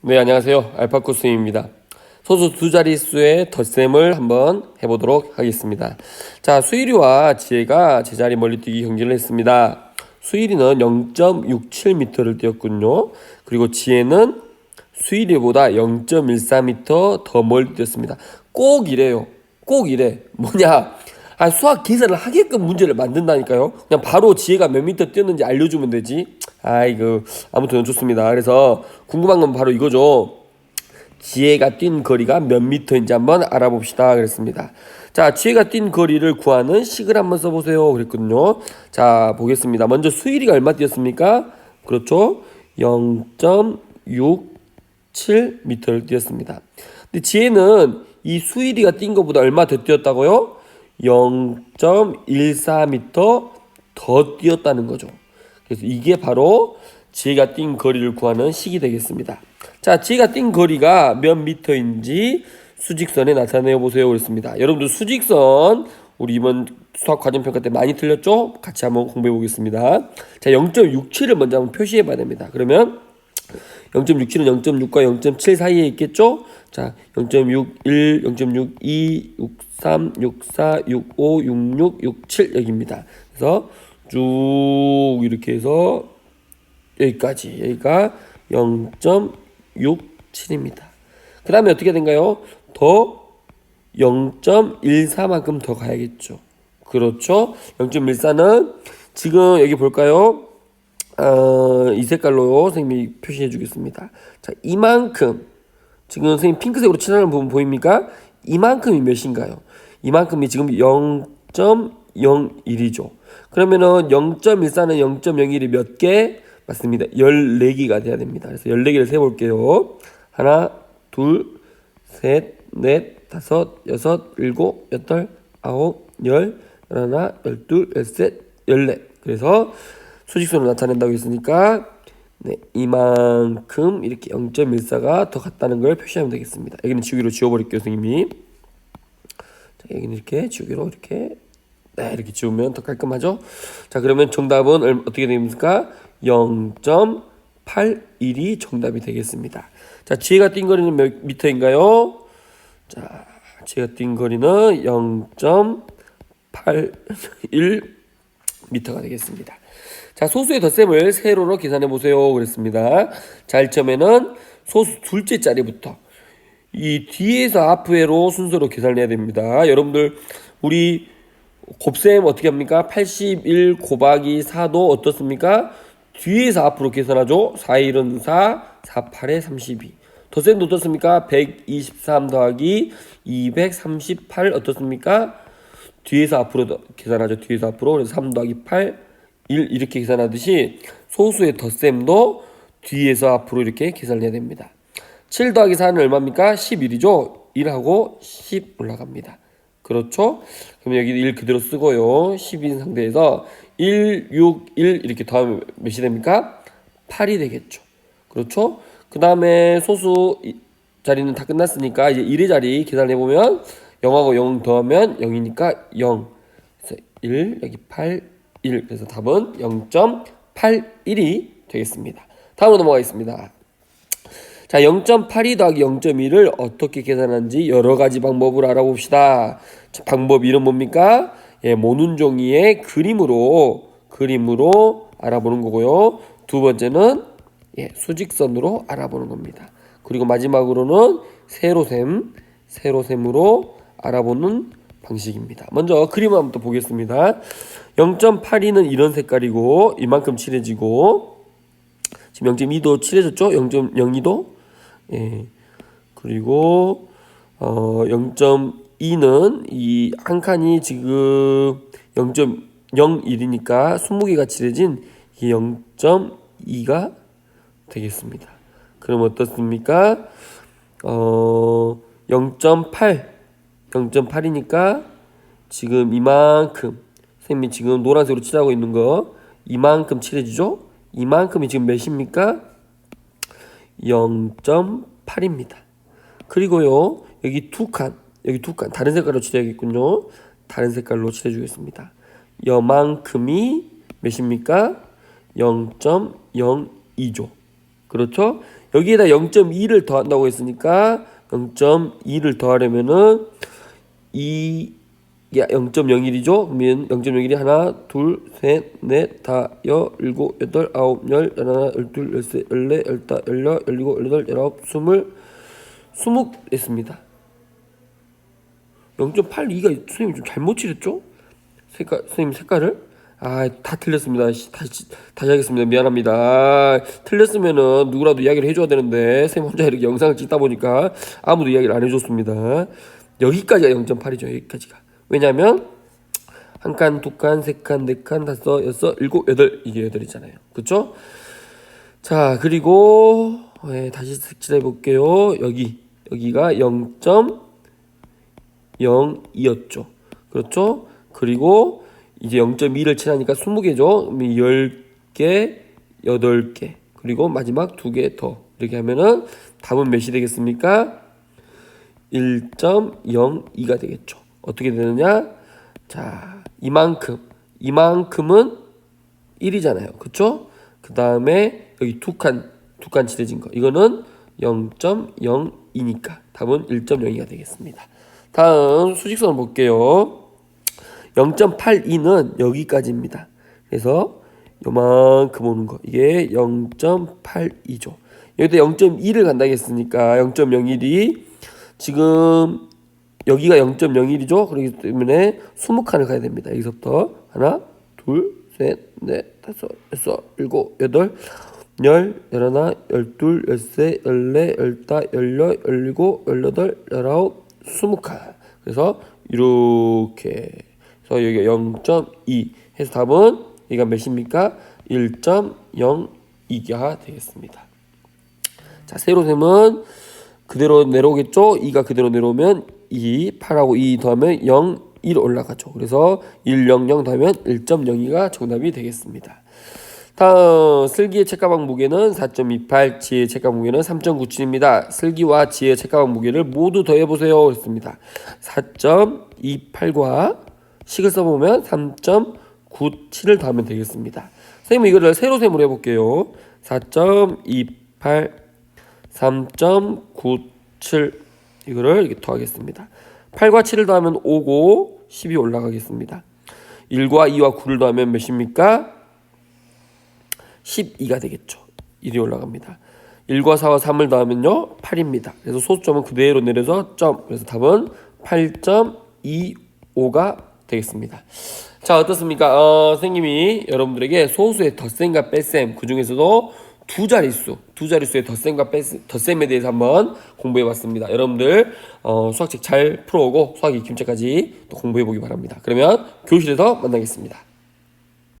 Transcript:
네, 안녕하세요. 알파코스입니다. 소수 두 자릿수의 덧셈을 한번 해보도록 하겠습니다. 자, 수일이와 지혜가 제자리 멀리뛰기 경기를 했습니다. 수일이는 0.67m를 뛰었군요. 그리고 지혜는 수일이보다 0.14m 더 멀리 뛰었습니다. 꼭 이래요. 꼭 이래. 뭐냐? 아, 수학 계산을 하게끔 문제를 만든다니까요. 그냥 바로 지혜가 몇 미터 뛰었는지 알려주면 되지. 아이고, 아무튼 좋습니다. 그래서 궁금한 건 바로 이거죠. 지혜가 뛴 거리가 몇 미터인지 한번 알아봅시다. 그랬습니다. 자, 지혜가 뛴 거리를 구하는 식을 한번 써보세요. 그랬거든요. 자, 보겠습니다. 먼저 수일이가 얼마 뛰었습니까? 그렇죠. 0.67m를 뛰었습니다. 근데 지혜는 이 수일이가 뛴 것보다 얼마 더 뛰었다고요? 0.14m 더 뛰었다는 거죠. 그래서 이게 바로 지혜가 뛴 거리를 구하는 식이 되겠습니다. 자, 지혜가 뛴 거리가 몇 미터인지 수직선에 나타내어 보세요. 그랬습니다. 여러분들 수직선 우리 이번 수학 과정 평가 때 많이 틀렸죠? 같이 한번 공부해 보겠습니다. 자, 0.67을 먼저 한번 표시해 봐야 됩니다. 그러면 0.67은 0.6과 0.7 사이에 있겠죠? 자, 0.61, 0.62, 63, 64, 65, 66, 67 여기입니다. 그래서 쭉 이렇게 해서 여기까지 여기가 0.67입니다. 그 다음에 어떻게 된가요? 더 0.14만큼 더 가야겠죠. 그렇죠? 0.14는 지금 여기 볼까요? 어, 이 색깔로 선생님이 표시해 주겠습니다. 자, 이만큼 지금 선생님 핑크색으로 칠하는 부분 보입니까? 이만큼이 몇인가요? 이만큼이 지금 0.01이죠. 그러면은 0.14는 0.01이 몇 개? 맞습니다. 14개가 돼야 됩니다. 그래서 14개를 세 볼게요. 하나, 둘, 셋, 넷, 다섯, 여섯, 일곱, 여덟, 아홉, 열, 열하나, 열둘, 열셋, 열넷. 그래서 수직선을 나타낸다고 했으니까 네, 이만큼 이렇게 0.14가 더 같다는 걸 표시하면 되겠습니다. 여기는 지우개로 지워버릴게요, 선생님이. 자, 여기는 이렇게 지우개로 이렇게 네, 이렇게 지우면 더 깔끔하죠? 자, 그러면 정답은 얼- 어떻게 됩니까? 0.81이 정답이 되겠습니다. 자, 지혜가 뛴 거리는 몇 미터인가요? 자, 지혜가 뛴 거리는 0.81 미터가 되겠습니다. 자, 소수의 덧셈을 세로로 계산해 보세요. 그랬습니다. 자, 1점에는 소수 둘째 자리부터 이 뒤에서 앞으로 순서로 계산을 해야 됩니다. 여러분들 우리 곱셈 어떻게 합니까? 81 곱하기 4도 어떻습니까? 뒤에서 앞으로 계산하죠. 4, 1은 4, 4, 8에 32. 덧셈도 어떻습니까? 123 더하기 238 어떻습니까? 뒤에서 앞으로 더- 계산하죠. 뒤에서 앞으로. 그래서 3 더하기 8, 1 이렇게 계산하듯이 소수의 덧셈도 뒤에서 앞으로 이렇게 계산을 해야 됩니다. 7 더하기 4는 얼마입니까? 11이죠. 1하고 10 올라갑니다. 그렇죠? 그럼 여기 1 그대로 쓰고요. 10인 상태에서 1, 6, 1 이렇게 더하면 몇이 됩니까? 8이 되겠죠. 그렇죠? 그 다음에 소수 이- 자리는 다 끝났으니까 이제 1의 자리 계산해 보면 0하고 0 더하면 0이니까 0. 그래서 1 여기 8, 1. 그래서 답은 0.81이 되겠습니다. 다음으로 넘어가겠습니다. 자, 0.82 더하기 0.1을 어떻게 계산하는지 여러 가지 방법을 알아봅시다. 자, 방법 이름 뭡니까? 예, 모눈 종이의 그림으로 그림으로 알아보는 거고요. 두 번째는 예, 수직선으로 알아보는 겁니다. 그리고 마지막으로는 세로셈, 세로셈으로 알아보는 방식입니다. 먼저 그림을 한번 또 보겠습니다. 0.82는 이런 색깔이고 이만큼 칠해지고 지금 0.2도 칠해졌죠? 0.02도? 예. 그리고 어 0.2는 이 한 칸이 지금 0.01이니까 20개가 칠해진 이 0.2가 되겠습니다. 그럼 어떻습니까? 어 0.8 0.8이니까 지금 이만큼 선생님이 지금 노란색으로 칠하고 있는 거 이만큼 칠해지죠? 이만큼이 지금 몇입니까? 0.8입니다. 그리고요 여기 두 칸, 여기 두 칸 다른 색깔로 칠해야겠군요. 다른 색깔로 칠해주겠습니다. 여만큼이 몇입니까? 0.02죠. 그렇죠? 여기에다 0.2를 더한다고 했으니까 0.2를 더하려면은 2 0.01이죠? 그러면 0.01이 하나, 둘, 셋, 넷, 다, 여, 일곱, 여덟, 아홉, 열, 열하나, 열둘, 열세, 열네, 열다, 열여, 열일곱, 열여덟, 열아홉, 스물, 스무 됐습니다. 0.82가 선생님 좀 잘못 칠했죠? 색깔 선생님 색깔을 아 다 틀렸습니다. 씨, 다시 다시 하겠습니다. 미안합니다. 아, 틀렸으면은 누구라도 이야기를 해줘야 되는데 선생님 혼자 이렇게 영상을 찍다 보니까 아무도 이야기를 안 해줬습니다. 여기까지가 0.8이죠. 여기까지가 왜냐면 한 칸, 두 칸, 세 칸, 네 칸, 다섯, 여섯, 일곱, 여덟 이게 여덟이잖아요. 그렇죠? 자 그리고 예, 다시 색칠해 볼게요. 여기 여기가 0.02였죠. 그렇죠? 그리고 이제 0.2를 칠하니까 20개죠. 10개, 8개. 그리고 마지막 2개 더. 이렇게 하면은 답은 몇이 되겠습니까? 1.02가 되겠죠. 어떻게 되느냐? 자, 이만큼. 이만큼은 1이잖아요. 그쵸? 그 다음에 여기 두 칸, 두 칸 칠해진 거. 이거는 0.02니까 답은 1.02가 되겠습니다. 다음 수직선을 볼게요. 0.82는 여기까지입니다. 그래서 요만큼 오는 거. 이게 0.82죠. 여기다 0.2를 간다고 했으니까 0.01이 지금 여기가 0.01이죠. 그렇기 때문에 20칸을 가야 됩니다. 여기서부터 하나, 둘, 셋, 넷, 다섯, 여섯, 일곱, 여덟, 열, 열하나, 열둘, 열세, 열네, 열다, 열여, 열일곱, 열여덟, 열아홉, 스무 칸. 그래서 이렇게 그래서 여기가 0.2 해서 답은 여기가 몇입니까? 1.02가 되겠습니다. 자, 세로셈은 그대로 내려오겠죠? 2가 그대로 내려오면 2, 8하고 2 더하면 0, 1 올라가죠. 그래서 1, 0, 0 더하면 1.02가 정답이 되겠습니다. 다음 슬기의 책가방 무게는 4.28, 지혜의 책가방 무게는 3.97입니다. 슬기와 지혜의 책가방 무게를 모두 더해보세요. 그랬습니다. 4.28과 식을 써보면 3.97을 더하면 되겠습니다. 선생님 이거를 세로 셈으로 해볼게요. 4.28, 3.97 이거를 이렇게 더하겠습니다. 8과 7을 더하면 5고 10이 올라가겠습니다. 1과 2와 9를 더하면 몇입니까? 12가 되겠죠. 1이 올라갑니다. 1과 4와 3을 더하면요 8입니다. 그래서 소수점은 그대로 내려서 점. 그래서 답은 8.25가 되겠습니다. 자 어떻습니까? 어, 선생님이 여러분들에게 소수의 덧셈과 뺄셈 그 중에서도 두 자릿수, 두 자릿수의 덧셈과 뺄셈, 덧셈에 대해서 한번 공부해 봤습니다. 여러분들 어, 수학책 잘 풀어오고 수학 익힘책까지 또 공부해 보기 바랍니다. 그러면 교실에서 만나겠습니다.